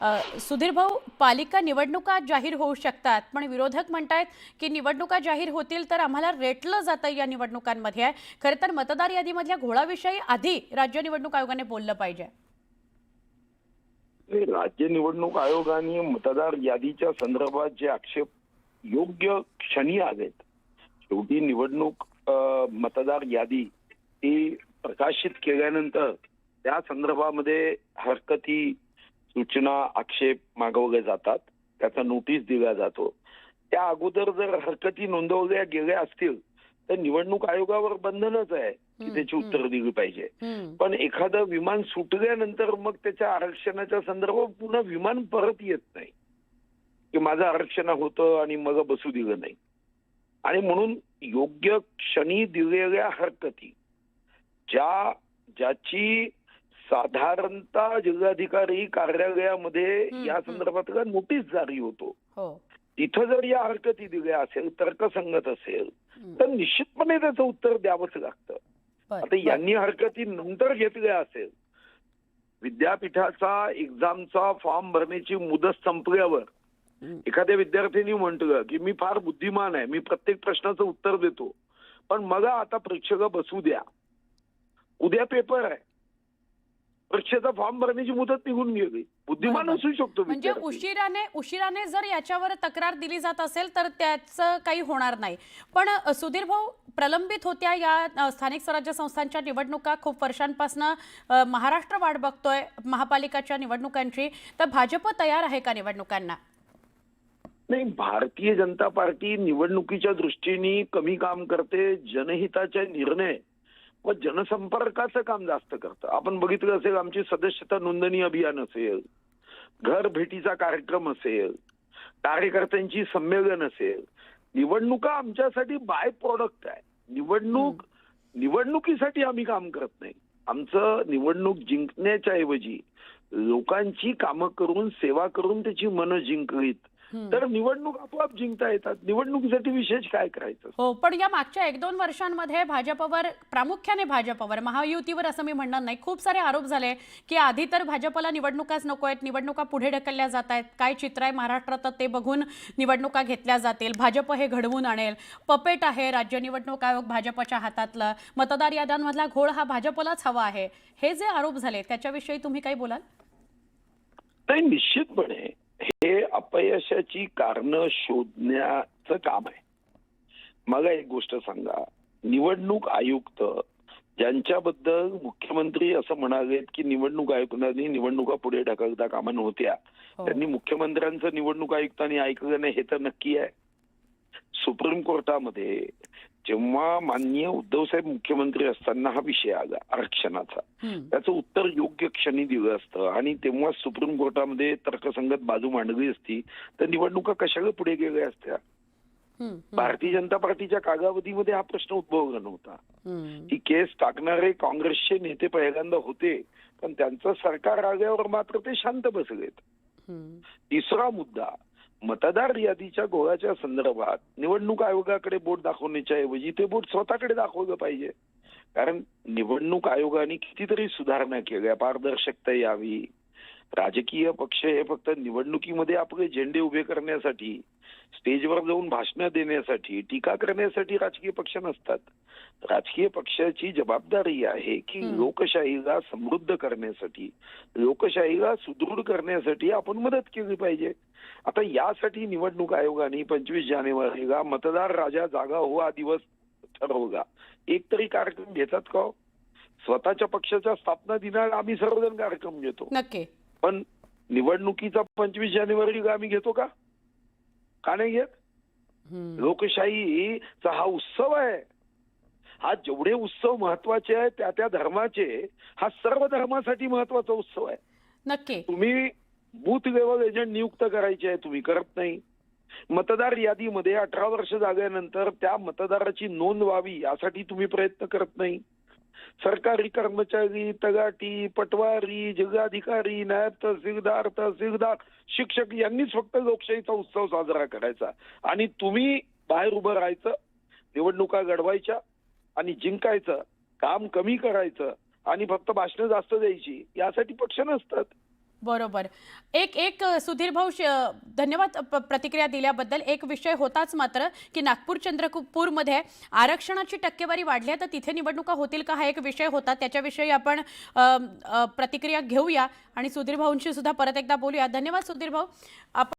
सुधीर भाऊ पालिका निवडणुका जाहीर होऊ शकतात पण विरोधक म्हणतायत की निवडणुका जाहीर होतील तर आम्हाला रेटलं जातं या निवडणुकांमध्ये. आहे खरं तर मतदार यादीमधल्या घोळाविषयी आधी राज्य निवडणूक आयोगाने बोललं पाहिजे. राज्य निवडणूक आयोगाने मतदार यादीच्या संदर्भात जे आक्षेप योग्य क्षणी आलेत शेवटी निवडणूक मतदार यादी ही प्रकाशित केल्यानंतर त्या संदर्भामध्ये हरकती सूचना आक्षेप मागवले जातात. त्याचा नोटीस दिला जातो. त्या अगोदर जर हरकती नोंदवल्या गेल्या असतील तर निवडणूक आयोगावर बंधनच आहे की त्याची. उत्तर दिली पाहिजे. पण एखादं विमान सुटल्यानंतर मग त्याच्या आरक्षणाच्या संदर्भात पुन्हा विमान परत येत नाही. की माझं आरक्षण होतं आणि मग बसू दिलं नाही. आणि म्हणून योग्य क्षणी दिलेल्या हरकती ज्या ज्याची साधारणतः जिल्हाधिकारी कार्यालयामध्ये या. संदर्भात नोटीस जारी होतो हो तिथं जर या हरकती दिल्या असेल तर्कसंगत असेल. तर निश्चितपणे त्याचं उत्तर द्यावंच लागतं आता. यांनी हरकती नंतर घेतल्या असेल विद्यापीठाचा एक्झामचा फॉर्म भरण्याची मुदत संपल्यावर. एखाद्या विद्यार्थ्यांनी म्हटलं की मी फार बुद्धिमान आहे मी प्रत्येक प्रश्नाचं उत्तर देतो पण मला आता परीक्षेला बसू द्या उद्या पेपर आहे परीक्षेचा फॉर्म भरण्याची मुदत निघून गेली बुद्धिमान. असू शकतो म्हणजे. उशिराने उशिराने जर याच्यावर तक्रार दिली जात असेल तर त्याचं काही होणार नाही पण सुधीर भाऊ प्रलंबित होत्या या स्थानिक स्वराज्य संस्थांच्या निवडणुका खूप वर्षांपासून महाराष्ट्र वाट बघतोय महापालिकाच्या निवडणुकांची तर भाजप तयार आहे का निवडणुकांना नाही भारतीय जनता पार्टी निवडणुकीच्या दृष्टीने कमी काम करते जनहिताचे निर्णय व जनसंपर्काचं काम जास्त करतं. आपण बघितलं असेल आमची सदस्यता नोंदणी अभियान असेल घर भेटीचा कार्यक्रम असेल कार्यकर्त्यांची संमेलन असेल. निवडणुका आमच्यासाठी बाय प्रॉडक्ट आहे. निवडणूक निवडणुकीसाठी आम्ही काम करत नाही. आमचं निवडणूक जिंकण्याच्या ऐवजी लोकांची कामं करून सेवा करून त्याची मनं जिंकलीत हम्म. तर निवडणूक आपोआप जिंकता येतात. निवडणुकीसाठी विशेष काय करायचं? हो पण या मागच्या एक दोन वर्षांमध्ये भाजपवर प्रामुख्याने भाजपवर महायुतीवर असं मी म्हणणार नाही. खूप सारे आरोप झाले की आधी तर भाजपला निवडणुकाच नको आहेत निवडणुका पुढे ढकलल्या जात आहेत. काय चित्र आहे महाराष्ट्रात ते बघून निवडणुका घेतल्या जातील. भाजप हे घडवून आणेल. पपेट आहे राज्य निवडणूक आयोग भाजपच्या हातातलं. मतदार याद्यांमधला घोळ हा भाजपलाच हवा आहे. हे जे आरोप झाले त्याच्याविषयी तुम्ही काही बोलाल? नाही निश्चितपणे. हे अपयशाची कारणं शोधण्याचं काम आहे. मला एक गोष्ट सांगा. निवडणूक आयुक्त ज्यांच्याबद्दल मुख्यमंत्री असं म्हणालेत की निवडणूक आयुक्तांनी निवडणुका पुढे ढकलता कामा नव्हत्या. हो. त्यांनी मुख्यमंत्र्यांचं निवडणूक आयुक्तांनी ऐकलं नाही हे तर नक्की आहे. सुप्रीम कोर्टामध्ये जेव्हा माननीय उद्धवसाहेब मुख्यमंत्री असताना हा विषय आला आरक्षणाचा. त्याचं उत्तर योग्य क्षणी दिलं असतं आणि तेव्हा सुप्रीम कोर्टामध्ये तर्कसंगत बाजू मांडली असती तर निवडणुका कशाला पुढे गेल्या असत्या. भारतीय जनता पार्टीच्या कालावधीमध्ये हा प्रश्न उद्भवला नव्हता. ही केस टाकणारे काँग्रेसचे नेते पहिल्यांदा होते पण त्यांचं सरकार आल्यावर मात्र ते शांत बसलेत. तिसरा मुद्दा मतदार यादीच्या गोळ्याच्या संदर्भात निवडणूक आयोगाकडे बोट दाखवण्याच्या ऐवजी ते बोट स्वतःकडे दाखवलं पाहिजे. कारण निवडणूक आयोगाने कितीतरी सुधारणा केल्या पारदर्शकता यावी. राजकीय पक्ष हे फक्त निवडणुकीमध्ये आपले झेंडे उभे करण्यासाठी स्टेजवर जाऊन भाषणं देण्यासाठी टीका करण्यासाठी राजकीय पक्ष नसतात. राजकीय पक्षाची जबाबदारी आहे की. लोकशाहीला समृद्ध करण्यासाठी लोकशाहीला सुदृढ करण्यासाठी आपण मदत केली पाहिजे. आता यासाठी निवडणूक आयोगाने पंचवीस जानेवारीला मतदार राजा जागा हो हा दिवस ठरवला. एक तरी कार्यक्रम घेतात का हो? स्वतःच्या पक्षाच्या स्थापना दिनाला आम्ही सर्वजण कार्यक्रम घेतो. पण निवडणुकीचा पंचवीस जानेवारीला आम्ही घेतो का? का नाही घेत. लोकशाहीचा हा उत्सव आहे. हा जेवढे उत्सव महत्त्वाचे आहेत त्या त्या धर्माचे हा सर्व धर्मासाठी महत्त्वाचा उत्सव आहे. नक्की. तुम्ही बूथ लेवल एजंट नियुक्त करायचे आहे तुम्ही करत नाही. मतदार यादीमध्ये अठरा वर्ष झाल्यानंतर त्या मतदाराची नोंद व्हावी यासाठी तुम्ही प्रयत्न करत नाही. सरकारी कर्मचारी तगाटी पटवारी जिल्हाधिकारी नायब तहसीलदार तहसीलदार शिक्षक यांनीच फक्त लोकशाहीचा उत्सव साजरा करायचा. आणि तुम्ही बाहेर उभं राहायचं निवडणुका घडवायच्या आणि जिंकायचं काम कमी करायचं आणि फक्त भाषणं जास्त द्यायची यासाठी पक्ष नसतात. बरोबर. एक एक सुधीर भाऊ धन्यवाद प्रतिक्रिया दिल्याबद्दल. एक विषय होताच मात्र की नागपूर चंद्रपूरमध्ये आरक्षणाची टक्केवारी वाढली आहे तर तिथे निवडणुका होतील का? हा एक विषय होता. त्याच्याविषयी आपण प्रतिक्रिया घेऊया आणि सुधीर भाऊंशी सुद्धा परत एकदा बोलूया. धन्यवाद सुधीर भाऊ. आपण